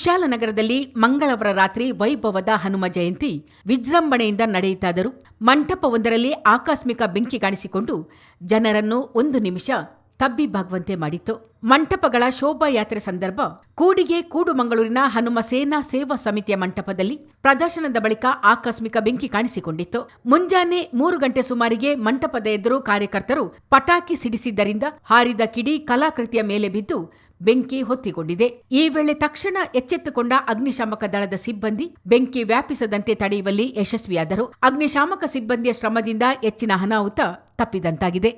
ಕುಶಾಲನಗರದಲ್ಲಿ ಮಂಗಳವಾರ ರಾತ್ರಿ ವೈಭವದ ಹನುಮ ಜಯಂತಿ ವಿಜೃಂಭಣೆಯಿಂದ ನಡೆಯಿತಾದರೂ ಮಂಟಪವೊಂದರಲ್ಲಿ ಆಕಸ್ಮಿಕ ಬೆಂಕಿ ಕಾಣಿಸಿಕೊಂಡು ಜನರನ್ನು ಒಂದು ನಿಮಿಷ ತಬ್ಬಿಬ್ಬಾಗುವಂತೆ ಮಾಡಿತ್ತು. ಮಂಟಪಗಳ ಶೋಭಾಯಾತ್ರೆ ಸಂದರ್ಭ ಕೂಡಿಗೆ ಕೂಡು ಮಂಗಳೂರಿನ ಹನುಮ ಸೇನಾ ಸೇವಾ ಸಮಿತಿಯ ಮಂಟಪದಲ್ಲಿ ಪ್ರದರ್ಶನದ ಬಳಿಕ ಆಕಸ್ಮಿಕ ಬೆಂಕಿ ಕಾಣಿಸಿಕೊಂಡಿತ್ತು. ಮುಂಜಾನೆ ಮೂರು ಗಂಟೆ ಸುಮಾರಿಗೆ ಮಂಟಪದ ಎದುರು ಕಾರ್ಯಕರ್ತರು ಪಟಾಕಿ ಸಿಡಿಸಿದ್ದರಿಂದ ಹಾರಿದ ಕಿಡಿ ಕಲಾಕೃತಿಯ ಮೇಲೆ ಬಿದ್ದು ಬೆಂಕಿ ಹೊತ್ತಿಕೊಂಡಿದೆ. ಈ ವೇಳೆ ತಕ್ಷಣ ಎಚ್ಚೆತ್ತುಕೊಂಡ ಅಗ್ನಿಶಾಮಕ ದಳದ ಸಿಬ್ಬಂದಿ ಬೆಂಕಿ ವ್ಯಾಪಿಸದಂತೆ ತಡೆಯುವಲ್ಲಿ ಯಶಸ್ವಿಯಾದರು. ಅಗ್ನಿಶಾಮಕ ಸಿಬ್ಬಂದಿಯ ಶ್ರಮದಿಂದ ಹೆಚ್ಚಿನ ಅನಾಹುತ ತಪ್ಪಿದಂತಾಗಿದೆ.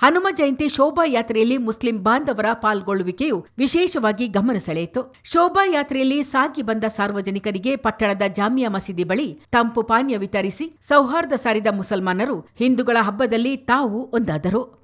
ಹನುಮ ಜಯಂತಿ ಶೋಭಾಯಾತ್ರೆಯಲ್ಲಿ ಮುಸ್ಲಿಂ ಬಾಂಧವರ ಪಾಲ್ಗೊಳ್ಳುವಿಕೆಯು ವಿಶೇಷವಾಗಿ ಗಮನ ಸೆಳೆಯಿತು ಶೋಭಾಯಾತ್ರೆಯಲ್ಲಿ ಸಾಗಿ ಬಂದ ಸಾರ್ವಜನಿಕರಿಗೆ ಪಟ್ಟಣದ ಜಾಮಿಯಾ ಮಸೀದಿ ಬಳಿ ತಂಪು ಪಾನೀಯ ವಿತರಿಸಿ ಸೌಹಾರ್ದ ಸಾರಿದ ಮುಸಲ್ಮಾನರು ಹಿಂದೂಗಳ ಹಬ್ಬದಲ್ಲಿ ತಾವು ಒಂದಾದರು.